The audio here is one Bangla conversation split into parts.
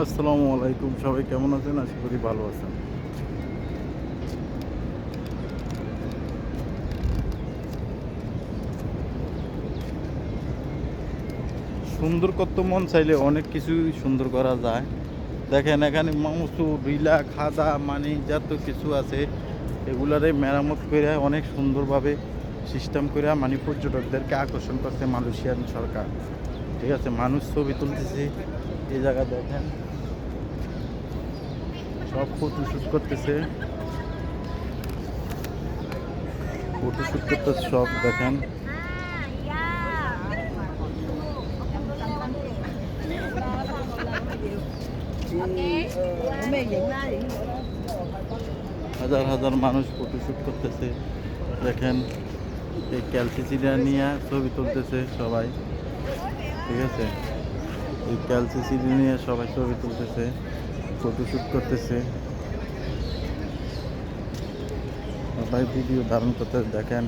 আসসালামু আলাইকুম, সবাই কেমন আছেন? আশা করি ভালো আছেন। সুন্দর করতে মন চাইলে অনেক কিছুই সুন্দর করা যায়। দেখেন, এখানে মামসু বিলা খাদা মানে যত কিছু আছে, এগুলারে মেরামত করে অনেক সুন্দরভাবে সিস্টেম করে মানে পর্যটকদেরকে আকর্ষণ করছে মালয়েশিয়ান সরকার। ঠিক আছে, মানুষ ছবি তুলতেছে। এই জায়গা দেখেন। সব ফটোশ্যুট করতেছে। ফটোশ্যুট করতেছে সব দেখেন। হাজার হাজার মানুষ ফটোশ্যুট করতেছে। দেখেন, এই ক্যালসিসিটা নিয়ে ছবি তুলতেছে সবাই। ঠিক আছে? এই ক্যালসিসিডি নিয়ে সবাই ছবি তুলতেছে। ফটোশ্যুট করতেছে। সবাই ভিডিও ধারণ করতে দেখেন।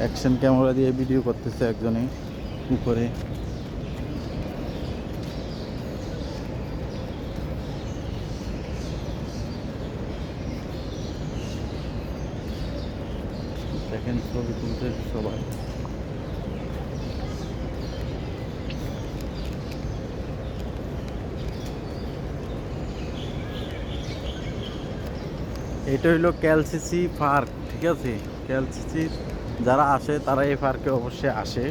অ্যাকশন ক্যামেরা দিয়ে ভিডিও করতেছে একজনে উপরে। দেখেন ছবি তুলতেছে সবাই। এটা হইল ক্যালসিসি পার্ক ঠিক আছে? ক্যালসিসি যারা আসে, তারা এই পার্কে অবশ্যই আসে।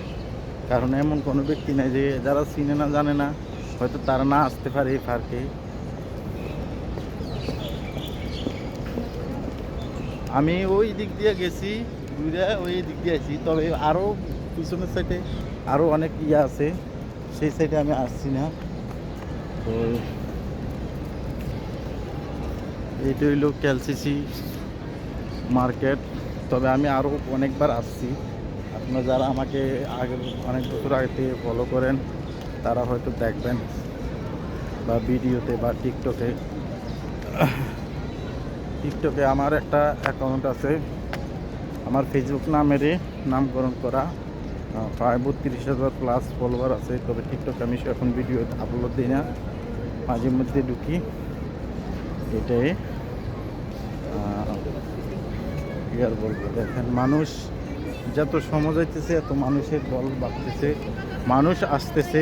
কারণ এমন কোনো ব্যক্তি নাই যে যারা চিনে না, জানে না, হয়তো তারা না আসতে পারে এই পার্কে আমি ওই দিক দিয়ে গেছি ঘুরে ওই দিক দিয়ে আছি তবে আরও পিছনের সাইডে আরও অনেক ইয়ে আছে, সেই সাইডে আমি আসছি না। তো এইটা হইল ক্যালসিসি মার্কেট। তবে আমি আরও অনেকবার আসছি। আপনারা যারা আমাকে আগে অনেক বছর আগে থেকে ফলো করেন, তারা হয়তো দেখবেন বা ভিডিওতে বা টিকটকে। টিকটকে আমার একটা অ্যাকাউন্ট আছে। আমার ফেসবুক নামেরই নামকরণ করা। প্রায় বত্রিশ হাজার প্লাস ফলোয়ার আছে। তবে টিকটকে আমি এখন ভিডিও আপলোড দিই না। মাঝে মধ্যে ঢুকি। এটাই। আর বলব? দেখেন, মানুষ যত সময় যাইতেছে এত মানুষের বল বাড়তেছে। মানুষ আসতেছে,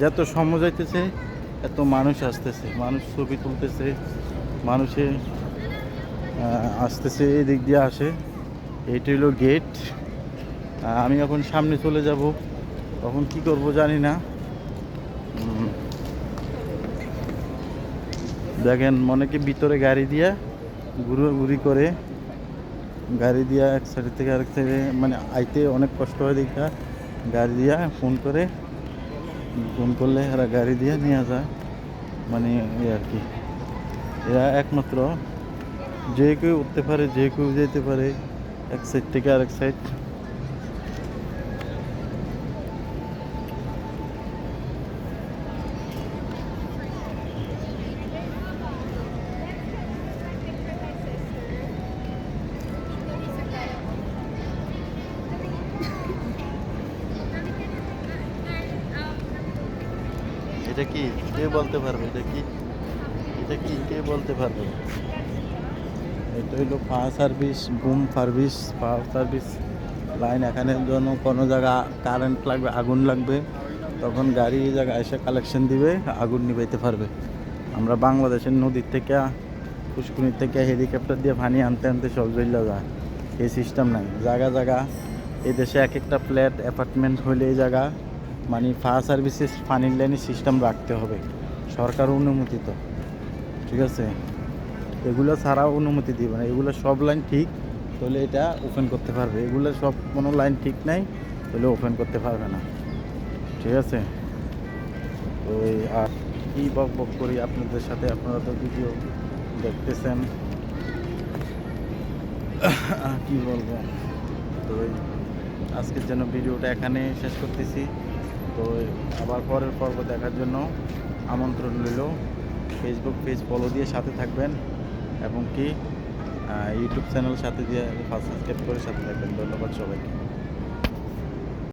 যত সময় যাইতেছে এত মানুষ আসতেছে। মানুষ ছবি তুলতেছে, মানুষে আসতেছে, এদিক দিয়ে আসে। এইটা হলো গেট আমি এখন সামনে চলে যাব। তখন কি করব জানি না। দেখেন, মনেকে ভিতরে গাড়ি দিয়া ঘুরি করে গাড়ি দিয়া এক সাইড থেকে আরেক সাইডে মানে আইতে অনেক কষ্ট হয় দেখা। গাড়ি দিয়া ফোন করে ফোন করলে এরা গাড়ি দিয়ে নিয়ে যায়। মানে এই আর কি। এরা একমাত্র, যে কেউ উঠতে পারে, যে কেউ যেতে পারে, এক সাইড থেকে আরেক সাইড এটা কি কে বলতে পারবে? এটা কি এটা কি কে বলতে পারবে? এটা হইল fire service, boom service, fire service line. এখানে জন্য কোনো জায়গা কারেন্ট লাগবে, আগুন লাগবে, তখন গাড়ি এই জায়গায় এসে কালেকশন দিবে, আগুন নিবাইতে পারবে। আমরা বাংলাদেশের নদীর থেকে পুষ্কুনির থেকে হেলিকপ্টার দিয়ে পানি আনতে আনতে সব জইলা যায়। এই সিস্টেম নাই। জায়গা জায়গা এই দেশে এক একটা ফ্ল্যাট অ্যাপার্টমেন্ট হইলে এই জায়গা। মানে ফায়ার সার্ভিসেস পানির লাইনের সিস্টেম রাখতে হবে। সরকার অনুমোদিত। ঠিক আছে? এগুলো ছাড়াও অনুমতি দিবে না। এগুলো সব লাইন ঠিক, তাহলে এটা ওপেন করতে পারবে। এগুলো সব কোনো লাইন ঠিক নাই, তাহলে ওপেন করতে পারবে না। ঠিক আছে? তো আর কী বক বক করি আপনাদের সাথে? আপনারা তো ভিডিও দেখতেছেন। কি বলব? তো আজকের জন্য ভিডিওটা এখানে শেষ করতেছি। তো আবার পরের পর্ব দেখার জন্য আমন্ত্রণ রইল। ফেসবুক পেজ ফলো দিয়ে সাথে থাকবেন এবং কি ইউটিউব চ্যানেল সাথে দিয়ে ফার্স্ট সাবস্ক্রাইব করে সাথে থাকবেন। ধন্যবাদ সবাইকে।